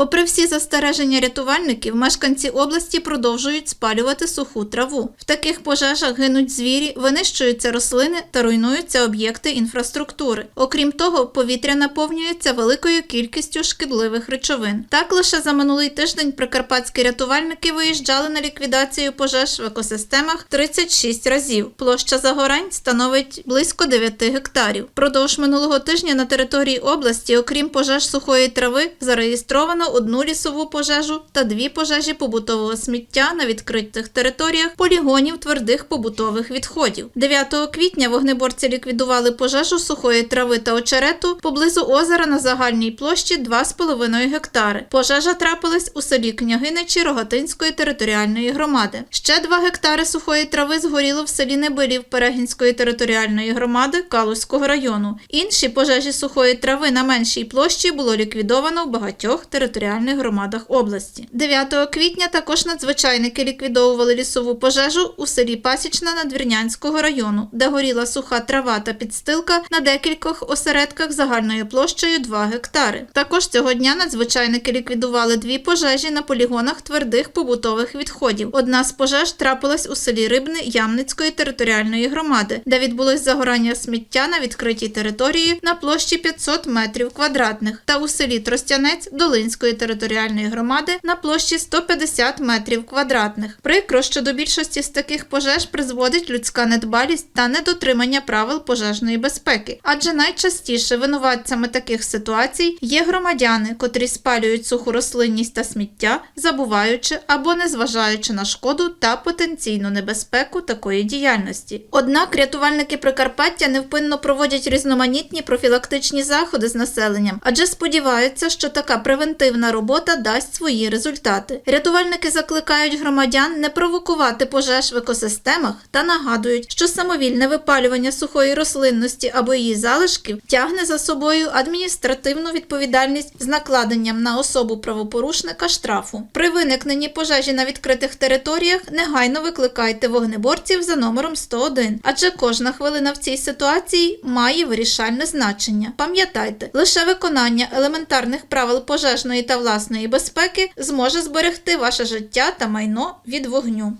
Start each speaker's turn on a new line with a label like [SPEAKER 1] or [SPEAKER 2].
[SPEAKER 1] Попри всі застереження рятувальників, мешканці області продовжують спалювати суху траву. В таких пожежах гинуть звірі, винищуються рослини та руйнуються об'єкти інфраструктури. Окрім того, повітря наповнюється великою кількістю шкідливих речовин. Так лише за минулий тиждень прикарпатські рятувальники виїжджали на ліквідацію пожеж в екосистемах 36 разів. Площа загорань становить близько 9 гектарів. Продовж минулого тижня на території області, окрім пожеж сухої трави, зареєстровано одну лісову пожежу та дві пожежі побутового сміття на відкритих територіях полігонів твердих побутових відходів. 9 квітня вогнеборці ліквідували пожежу сухої трави та очерету поблизу озера на загальній площі 2,5 гектари. Пожежа трапилась у селі Княгиничі Рогатинської територіальної громади. Ще 2 гектари сухої трави згоріло в селі Небилів Перегінської територіальної громади Калузького району. Інші пожежі сухої трави на меншій площі було ліквідовано в багатьох територіальних громадах області. 9 квітня також надзвичайники ліквідовували лісову пожежу у селі Пасічна Надвірнянського району, де горіла суха трава та підстилка на декількох осередках загальною площею 2 гектари. Також цього дня надзвичайники ліквідували дві пожежі на полігонах твердих побутових відходів. Одна з пожеж трапилась у селі Рибне Ямницької територіальної громади, де відбулось загорання сміття на відкритій території на площі 500 метрів квадратних, та у селі Тростянець Долинської територіальної громади на площі 150 метрів квадратних. Прикро, що до більшості з таких пожеж призводить людська недбалість та недотримання правил пожежної безпеки, адже найчастіше винуватцями таких ситуацій є громадяни, котрі спалюють суху рослинність та сміття, забуваючи або не зважаючи на шкоду та потенційну небезпеку такої діяльності. Однак рятувальники Прикарпаття невпинно проводять різноманітні профілактичні заходи з населенням, адже сподіваються, що така превентивна робота дасть свої результати. Рятувальники закликають громадян не провокувати пожеж в екосистемах та нагадують, що самовільне випалювання сухої рослинності або її залишків тягне за собою адміністративну відповідальність з накладенням на особу правопорушника штрафу. При виникненні пожежі на відкритих територіях негайно викликайте вогнеборців за номером 101, адже кожна хвилина в цій ситуації має вирішальне значення. Пам'ятайте, лише виконання елементарних правил пожежної та власної безпеки зможе зберегти ваше життя та майно від вогню.